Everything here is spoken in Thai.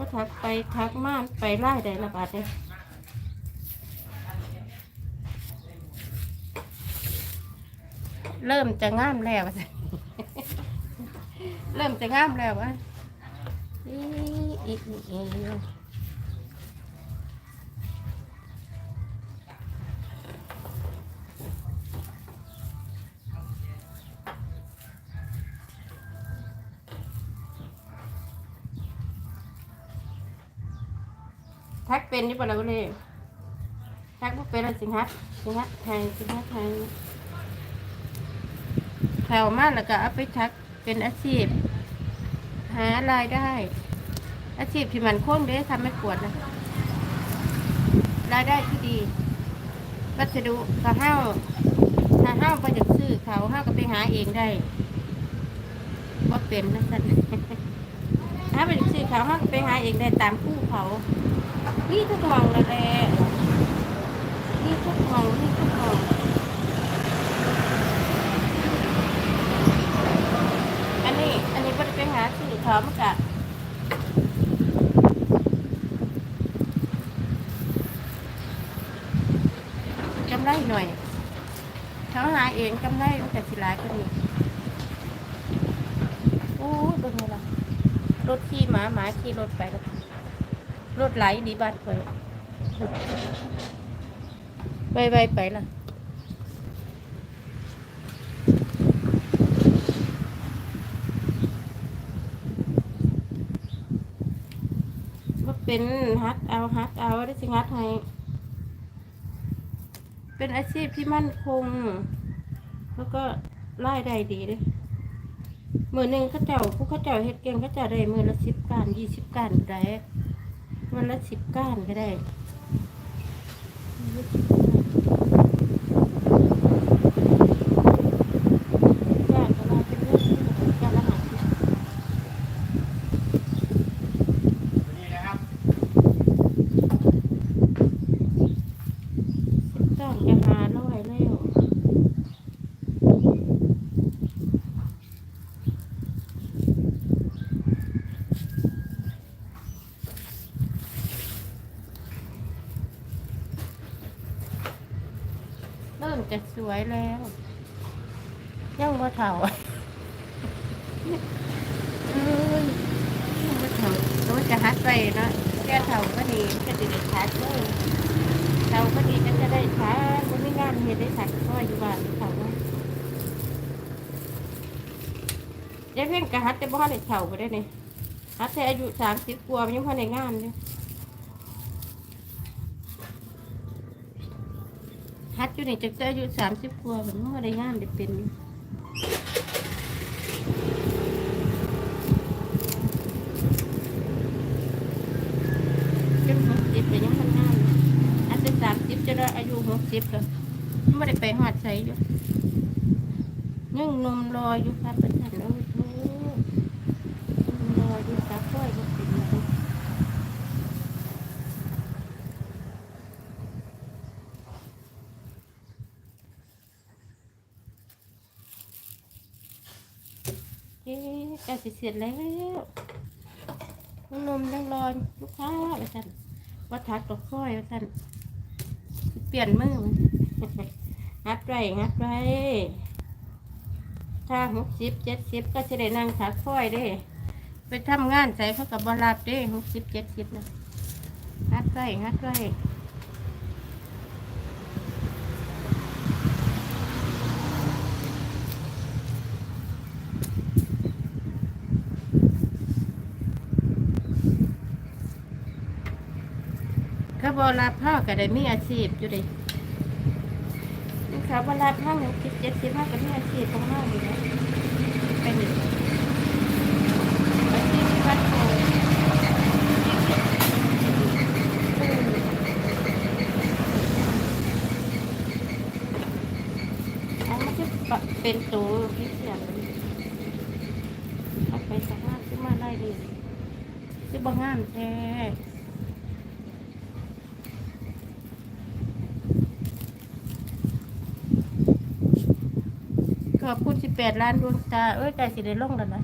ก็ทักไปทักมาไปไล่ได้ละบาทเลยเริ่มจะง่ามแล้วอะเริ่มจะง่ามแล้ววะอีอีอี ทักเป็นนี่ปะเราเลยทักบ่เป็นอะไรสิงฮัทสิงฮัทไทยสิงฮัทไทยแถวมากแล้วก็เอาไปทักเป็นอาชีพ หารายได้ อาชีพที่มันคงเด้ทำไม่ปวดนะรายได้ที่ดี วัสดุก็ห้าวถ้าห้าไปจากซื้อเขาห้าก็ไปหาเองได้ว่าเป็นนะสันถ้าไปจากซื้อเขาห้าก็ไปหาเองได้ตามคู่เขา นี่ทุกมองเลยแหละนี่ทุกมองนี่ทุกมองอันนี้ อันนี้บ่ได้ไปหาซื้อเขามันกะกำไรหน่อยเขาหาเองกำไรมันแต่สิหลายก็มีโอ้ยเบิ่ละรถขี่หมาหมาขี่รถไปแล้ว รถไหลดีบ้านไปไปไปไปล่ะว่าเป็นฮักเอาฮักเอาได้สิงัดให้เป็นอาชีพที่มั่นคง แล้วก็รายได้ดีเลยมือหนึ่งเขาเจ้าผู้เขาเจ้าเฮ็ดเก่งเขาเจ้าได้มือละสิบกานยี่สิบกานก็ได้ วันละสิบก้านก็ได้มื้อละ10ก้านก็ได้เป็นเรื่องที่การละหาสิบ นี่นะครับ สิบก้านก็หาร้อยแล้วเริ่ม จะสวยแล้ว ยังบ่เท่าเอ้ยยังบ่เท่าโน้จะฮัดไปเนาะแก่เท่าก็ดีก็จะได้ชัดเลยเท่าก็ดีก็จะได้ชัดมันไม่งานเฮ็ดได้ชัดก็อยู่บ้านเท่าว่าเดี๋ยเพ่งกะฮัดแต่บ่ทันได้เท่าไปได้นี่ฮัดแต่อายุสามสิบกว่ายังพอในงานอยู่ ฮัดอยู่นี่จากแต่อายุสามสิบกว่ามันพอได้งานได้เป็นอยู่จนหกสิบแต่ยังทำงานอยู่อันเป็นสามสิบจะได้อายุหกสิบแล้วไม่ได้ไปหอดใส่อยู่ยังนมรออยู่ครับเป็นสันโอ้โหนมรออยู่สาค่อยก็เป็นอยู่เอ๊ะใกล้สิเสร็จแล้วนมยังรอลูกค้าว่าสั่นว่าทักดอกค่อยว่าสั่นสิเปลี่ยนมือมันฮัดไรฮัดไรถ้าหกสิบเจ็ดสิบก็จะได้นั่งถักค่อยเด้ไปทำงานใส่เขากับบอลาบเด้หกสิบเจ็ดสิบนะฮัดไรฮัดไร บอลาบพ่อก็ได้มีอาชีพอยู่ดิเขาบอลาบพ่อหกสิบเจ็ดสิบห้าก็มีอาชีพของห้าอยู่นะไปหนึ่งอาชีพที่วัดโพเอามาจะปะเป็นตัวพิเศษเอาไปสามารถขึ้นมาได้ดีจะบางงามแท้ ขอบคุณ18ล้านดวงตาเอ้ยใก่สิได้ลงแล้วนะ